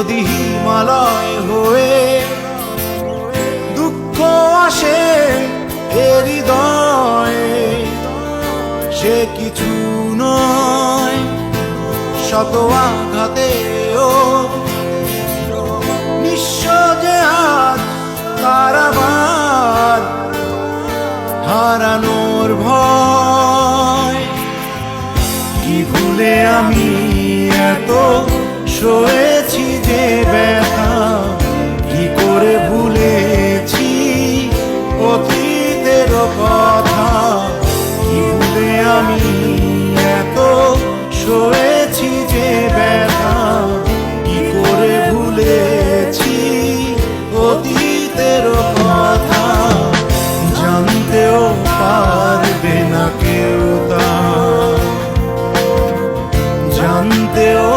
যদি হিমালয় হয়ে দুঃখ আসে হৃদয়ে, সে কিছু নয়। শত আঘাতে নিঃস্ব যে হাত তারাবার হারানোর ভয়। কি ভুলে আমি এত শোয়ে অতীতের কথা। কি ভুলে আমি এত সয়েছি যে ব্যথা। কি করে ভুলেছি অতীতের কথা। জানতেও পারবে না কেউ তা। জানতেও